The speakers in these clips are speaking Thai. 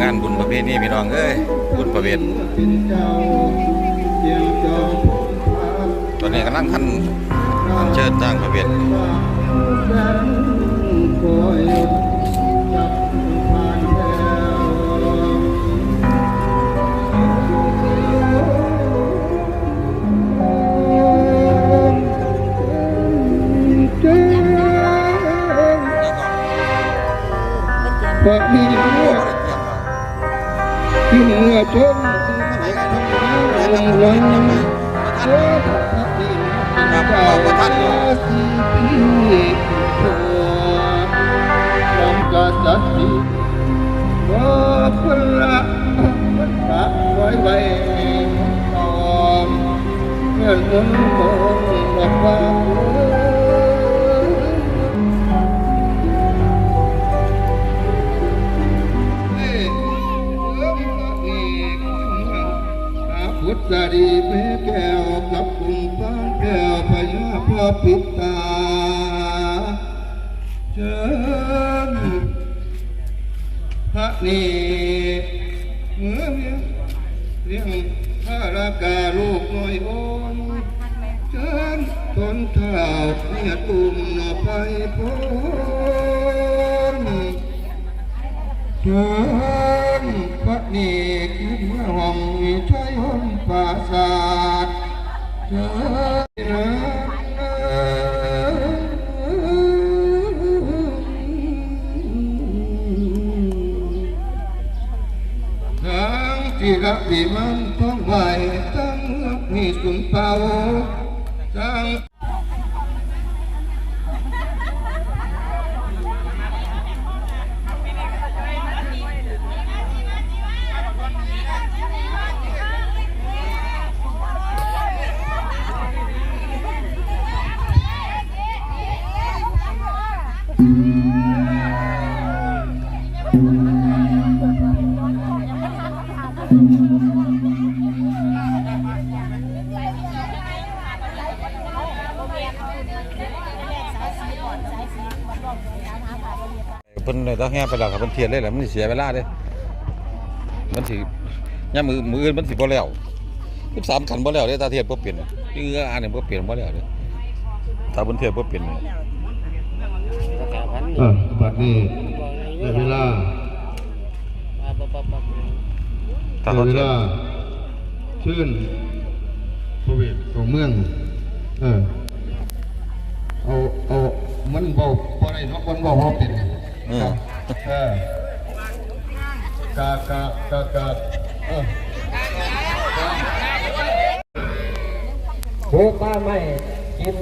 งานบุญประเพณีพี่น้องเอ้ยบุญประเวทตอนนี้กำลังคันคันเชิญจ้างประเวทปะมีเมื่ ที่เหนือชมวันวันเจ้าที่เจ้าสีปีตัวจำกษัตริย์ว่าพระมันพระไว้ไว้ตอมเมื่อเงินคงบอกว่า พุทธดีแม่แก้วกับคุณป้านแก้วพญาพ่อปิตาเชิญพระนี่เมื่อเรียงเรียงพระราคาลูกน้อยโอนเชิญทนเท้าเนี่ยตุ่มน้าไปพ้นเชิญพระเนกขึ้นเมื่อห้องวิชัยห้ ศาสตร์เชิญทางที่รักที่มันต้องไหวทั้งมีสุนเป่าทั้ง เพิ่นเลยต้องแห่ไปแล้วครับเพิ่นเทียนเลยแหละมันสิเสียเวลาเด้มันสิย่ามมือมืออื่นมันสิบ่แล้ว13คันบ่แล้วเด้ตาเทียนบ่เปลี่ยนคืออ่านนี่บ่เปลี่ยนบ่แล้วเด้ถ้าเพิ่นเทียนบ่เปลี่ยนนี่เออบัดนี้ได้เวลาถ้าได้เขาเวเทียนลาชื่นประเวทของเมือง เออเอาเอามันเบาพอได้เนาะมันเบาพอเป็น อืมเออกากากากาเออโอ้ป้าไม่กิน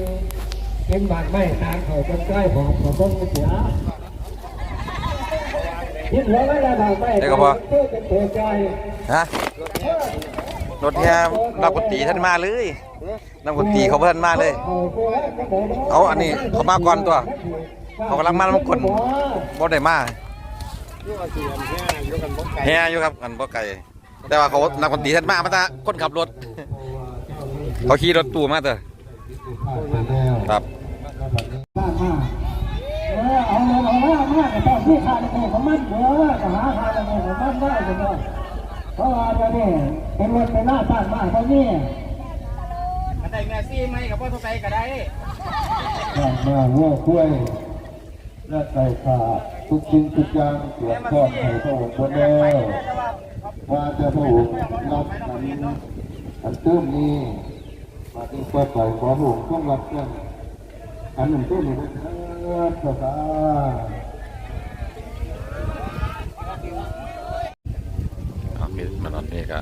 กินบานไม่ทานเขาจนใกล้หอมของต้นเสียคิดหัวไม่ได้บาไม่เพื่อเป็นตัวใจฮะรถแห่นักดนตรีท่านมาเลยนักดนตรีเขาเพิ่นมาเลย เอาอันนี้เขามาก่อนตัว เขากำลังมาบางคนบ่ได้มาแห่อยู่ครับอันบ่ไกลแต่ว่าเขานักดนตรีท่านมามาตาคนขับรถ เขาขี่รถตู้มาเถอะครับบ้านมาเออเอาเงินเอามากมากแต่ต้องที่ขาดในของมันเออจะหาขาดในของมันได้จังเลยเพราะว่าจะนี่เป็นรถเป็นหน้าบ้านมาเพราะนี่อันใดแม่ซี่ไหมกับพ่อทุกใจก็ได้มาหัวคุ้ย และใส่ขาทุกสิ่งทุกอย่างตรวจสอบให้พระองค์พระแล้วว่าจะพระองค์รับนั้นอันเติมนี้มาที่เปิดไปขอพระองค์ต้องรับเรื่องอันหนึ่งตัวนี้นะเถิดพระาเอามีมานอนนี่ก็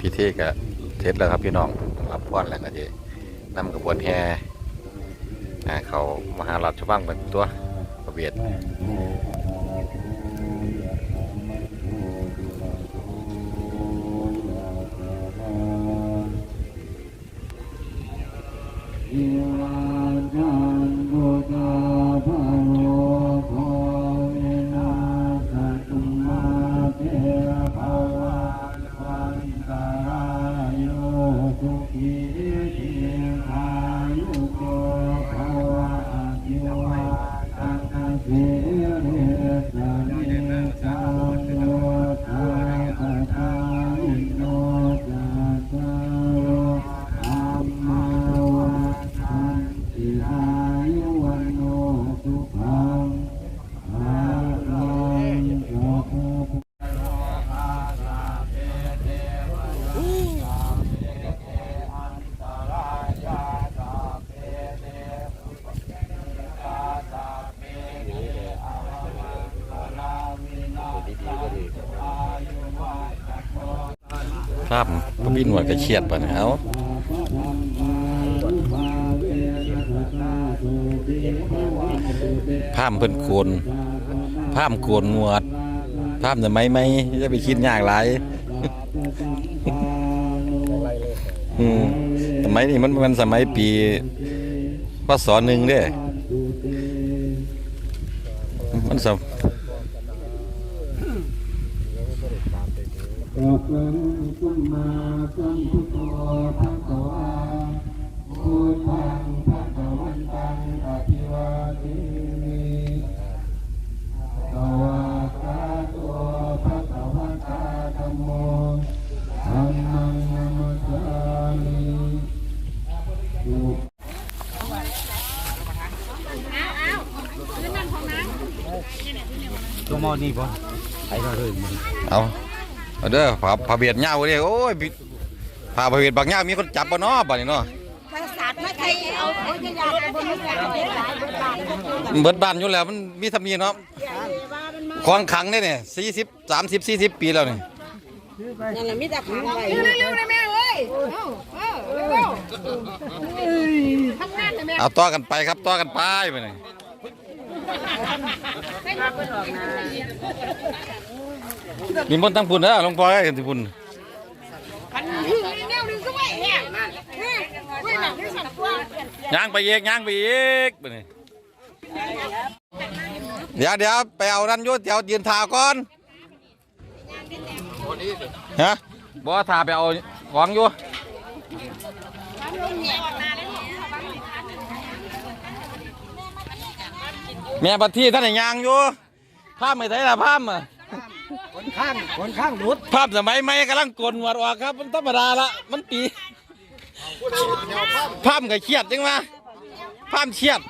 พิธีก็เสร็จแล้วครับพี่น้องรับพรแล้วก็จะนำกระบวนแห่เขามหาราชวังเป็นตัว เวียด ภาพบ่มีหนวดก็เครียดปานนี้เอาภาพเพิ่นโกนภาพโกนหนวดภาพสมัยใหม่จะไปคิดยากหลายอืมสมัยนี้มันมันสมัยปีพศหนึ่งเด้มันสม ตกลงขึ้นมาสัมพุทโธพระกวาพุทธังพระกวันตังอภิวาเทมิตวากาตัวพระกวตาธรรมโมธรรมังนามัสสามิสุตัวมอนี่บ่ไอ้เราเลยเอา เอาเด้อผาผาเบียดเหงาเด้อโอ้ยพี่ผาผาเบียดบักเหงามีคนจับบ่เนาะบัดนี้เนาะภาษาไม่ใครเอาเอาจะอยากไปบนไม่ใช่เอาไปหลายบนหลายเบิดบ้านอยู่แล้วมันมีทำนีเนาะของขังเด้เนี่ย40 30 40ปีแล้วนี่นั่นแหละมีแต่ขังไว้เร็วๆนะแม่เอ้ยเอาเอาเร็วๆทำงานนะแม่เอาต่อกันไปครับต่อกันไปไปนี่ มีมนต์ทั้งพุ่นเด้อหลวงพ่อให้กันที่พุ่นย่างไปเอกย่างไปเอกไปนี่เดี๋ยวเดี๋ยวไปเอานั่นยุ่เดี๋ยวยืนทาก่อนฮะบ่ทาไปเอาของอยู่ แม่บัดที่ท่านไหนยางอยู่ภาพไม่ไทยละภาพอะคนข้างคนข้างหลุดภาพสมัยใหม่กำลังกลนหวดออกครับ มันธรรมดาละมันปีภาพก็เครียดจังวะภาพเครียด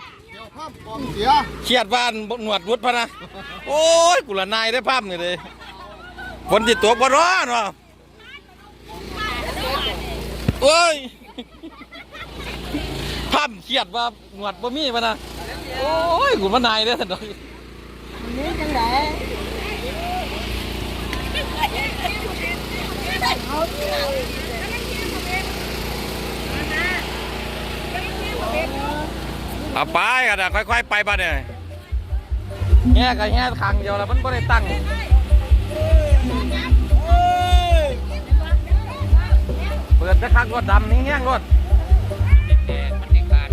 เสียเครียดบ้านหนวดวุฒพะนะโอ้ยกุละนายได้ภาพนี่เลยคนที่ตัวบ่ร้อนวะโอ้ยภาพเครียดว่าหนวดบ่มีพะนะ โอ้ยกุละนายได้สันดอกนี่จังไดเอาไปกันนะค่อยๆไปบ้านเนี่ยแง่กับแง่ขังเดียวแล้วมันไม่ได้ตั้งเปิดจะคักรถดำนี่แง่งรถ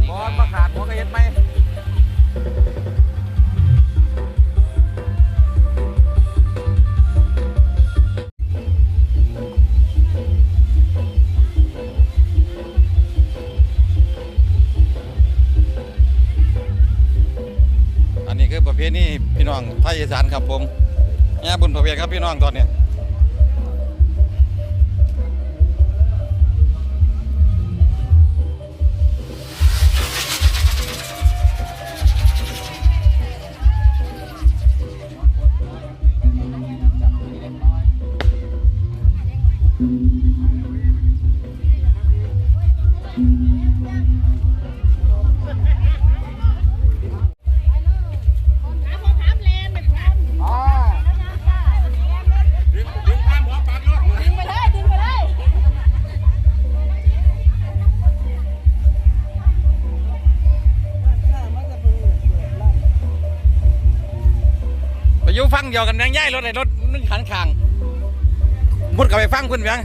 บอลมาขาดหัวกระเฮ็ดไหม อันนี้คือประเพณีพี่น้องไทยอีสานครับผมแง่บุญประเพณีครับพี่น้องตอนนี้ อยู่ฟังเดียวกันยังย้ายรถไอ้รถนึงขันขางมุดกับไปฟังคุณเพียง